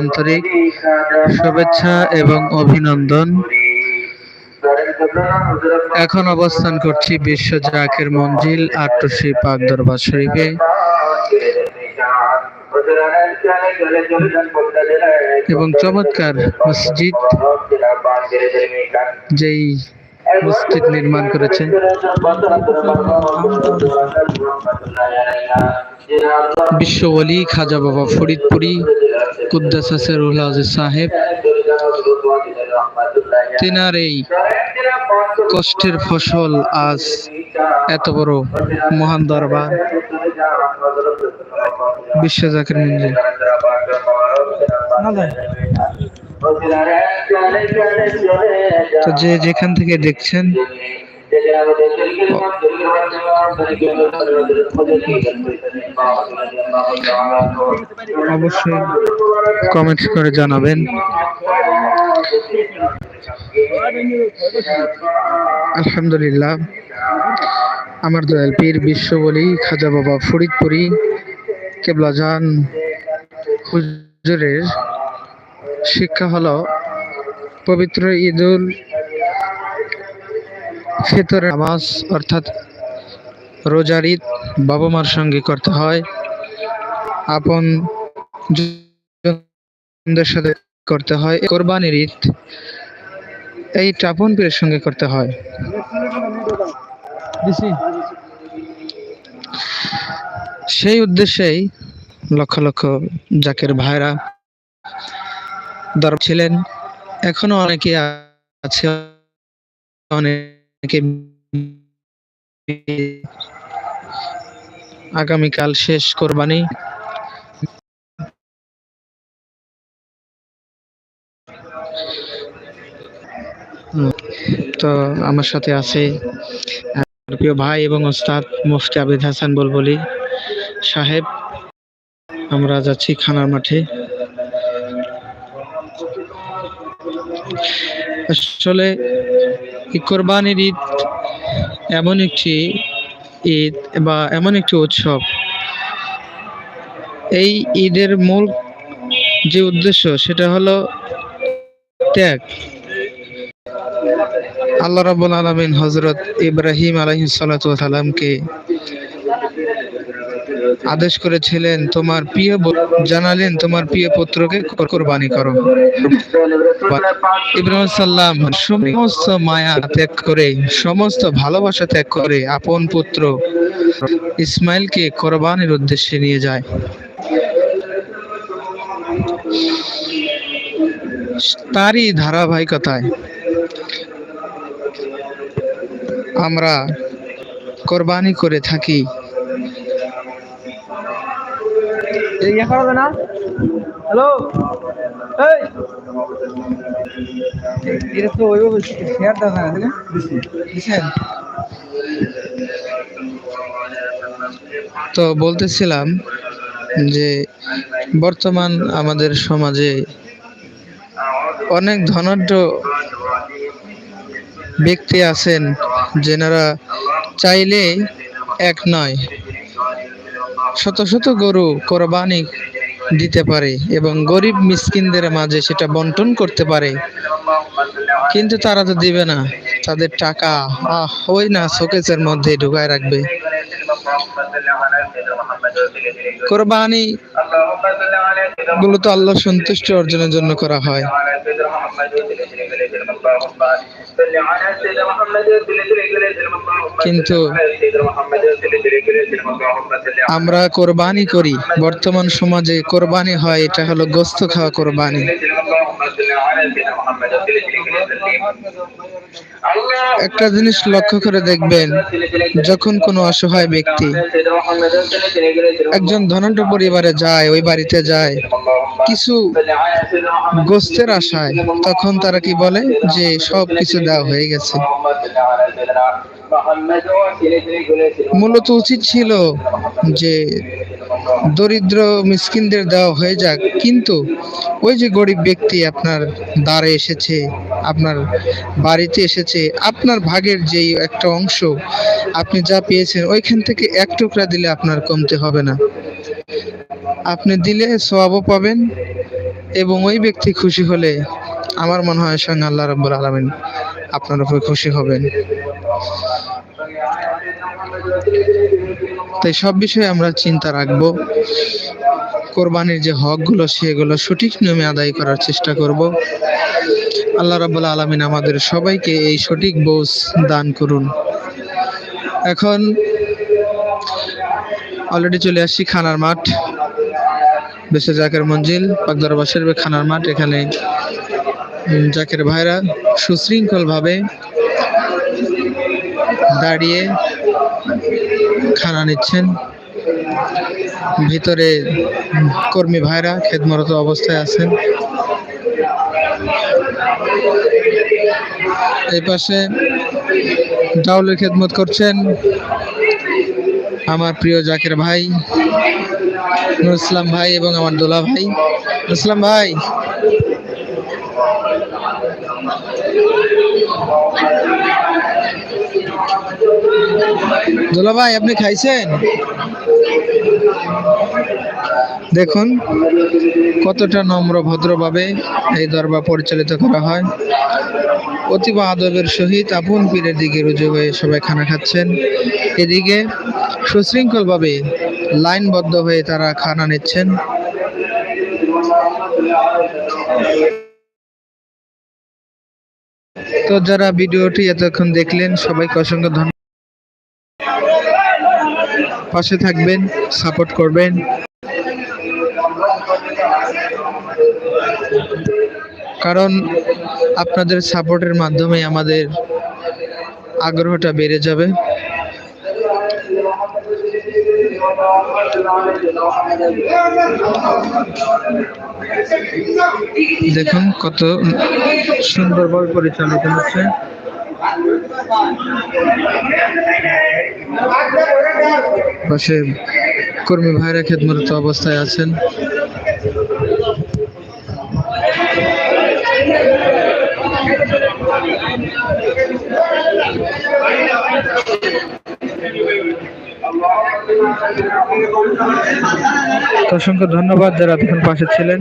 আন্তরিক শুভেচ্ছা এবং অভিনন্দন। এখন অবস্থান করছি বিশ্ব জাকের মঞ্জিল আট্টসি পাক দরবার শরীফে। এবং চমৎকার মসজিদ, যেই মসজিদ নির্মাণ করেছে। বিশ্ব ওলি খাজা বাবা ফরিদপুরি সাহেব, তেনার এই কষ্টের ফসল আজ এত বড় মহান দরবার। বিশ্ব জাকির মঞ্জিল তো যে যেখান থেকে দেখছেন, অবশ্যই কমেন্ট করে জানাবেন। আলহামদুলিল্লাহ, আমার দয়াল পীর বিশ্ব বলি, খাজা বাবা ফরিদপুরি কেবলাজান হুজুরের শিক্ষা হলো পবিত্র ঈদুল ফিতরের নামাজ, অর্থাৎ রোজার ঈদ বাবা মার সঙ্গে করতে হয়। আপন সাথে করতে হয়। কোরবানির ঈদ এই টাপন পীরের সঙ্গে করতে হয়। সেই উদ্দেশ্যেই লক্ষ লক্ষ জাকের ভাইরা দরব ছিলেন, এখনও অনেকে আছে, অনেকে আগামীকাল শেষ কোরবানি। তো আমার সাথে আছে প্রিয় ভাই এবং ওস্তাদ মুফতি আবিদ হাসান বলবলি সাহেব। আমরা যাচ্ছি খানার মাঠে। আসলে এই কোরবানির ঈদ এমন একটি ঈদ বা এমন একটি উৎসব। এই ঈদের মূল যে উদ্দেশ্য সেটা হলো ত্যাগ। আল্লাহ রাবুল আলমিন হজরত ইব্রাহিম আলহিসাল্লামকে আদেশ করেছিলেন, তোমার প্রিয় জানালেন, তোমার প্রিয় পুত্রকে কোরবানি করো। ইব্রাহিম সাল্লাম, সমস্ত মায়া ত্যাগ করে, সমস্ত ভালোবাসা ত্যাগ করে আপন পুত্র ইসমাইলকে কোরবানির উদ্দেশ্যে নিয়ে যায়। তারই ধারাবাহিকতায় আমরা কোরবানি করে থাকি। হ্যালো এই! এটা তো ওইভাবে শেয়ার না তো বলতেছিলাম যে বর্তমান আমাদের সমাজে অনেক ধনাঢ্য ব্যক্তি আছেন যেনারা চাইলে এক নয়। শত শত গরু কোরবানি দিতে পারে এবং গরিব মিসকিনদের মাঝে সেটা বন্টন করতে পারে। কিন্তু তারা তো দিবে না। তাদের টাকা, আহ, ওই না শোকেসের মধ্যে ঢুকায় রাখবে। কোরবানি গুলো তো আল্লাহ সন্তুষ্টি অর্জনের জন্য করা হয়। কিন্তু আমরা কোরবানি করি। বর্তমান সমাজে কোরবানি হয়, এটা হলো গোস্ত খাওয়া কোরবানি। একটা জিনিস লক্ষ্য করে দেখবেন, যখন কোনো অসহায় ব্যক্তি একজন ধনাঢ্য পরিবারে যায়, ওই বাড়িতে যায়। কিছু গোস্তের আশায় তখন তারা কি বলে? যে সব কিছু দেওয়া হয়ে গেছে। মূলত উচিত ছিল যে দরিদ্র মিসকিনদের দেওয়া হয়ে যাক। কিন্তু ওই যে গরিব ব্যক্তি আপনার দ্বারে এসেছে, আপনার বাড়িতে এসেছে, আপনার ভাগের যেই একটা অংশ, আপনি যা পেয়েছেন, ওইখান থেকে এক টুকরা দিলে আপনার কমতে হবে না। আপনি দিলে সবাবও পাবেন এবং ওই ব্যক্তি খুশি হলে আমার মনে হয় স্বয়ং আল্লাহ রাব্বুল আলামিন আপনার উপর খুশি হবেন। তাই সব বিষয়ে আমরা চিন্তা রাখব। কোরবানির যে হকগুলো, সেগুলো সঠিক নিয়মে আদায় করার চেষ্টা করব। আল্লাহ রাব্বুল আলামিন আমাদের সবাইকে এই সঠিক বোঝ দান করুন। এখন অলরেডি চলে আসছি খানার মাঠ। বেশি জাকের মঞ্জিল, পাকদার বাসের খানার মাঠ, এখানে জাকের ভাইরা সুশৃঙ্খল ভাবে দাঁড়িয়ে খানা নিচ্ছেন। ভিতরে কর্মী ভাইরা খেদমরত অবস্থায় আছেন। এই পাশে ডাউলের খেদমত করছেন আমার প্রিয় জাকের ভাই ইসলাম ভাই এবং আমার দোলা ভাই। ইসলাম ভাই। দোলা ভাই, আপনি খাইছেন? দেখুন, কতটা নম্র ভদ্রভাবে এই দরবার পরিচালিত করা হয়। অতীব আদবের সহিত আপন পীরের দিকে রুজু হয়ে সবাই খানা খাচ্ছেন। এদিকে সুশৃঙ্খলভাবে লাইনবদ্ধ হয়ে তারা খানা নিচ্ছেন। তো যারা ভিডিওটি এতক্ষণ দেখলেন, সবাইকে অসংখ্য ধন্যবাদ। পাশে থাকবেন, সাপোর্ট করবেন। কারণ আপনাদের সাপোর্টের মাধ্যমে আমাদের আগ্রহটা বেড়ে যাবে। দেখুন কত সুন্দরভাবে পরিচালিত হচ্ছে। পাশে কর্মী ভাইরা খেদমরত অবস্থায় আছেন। অসংখ্য ধন্যবাদ যারা এতক্ষণ পাশে ছিলেন।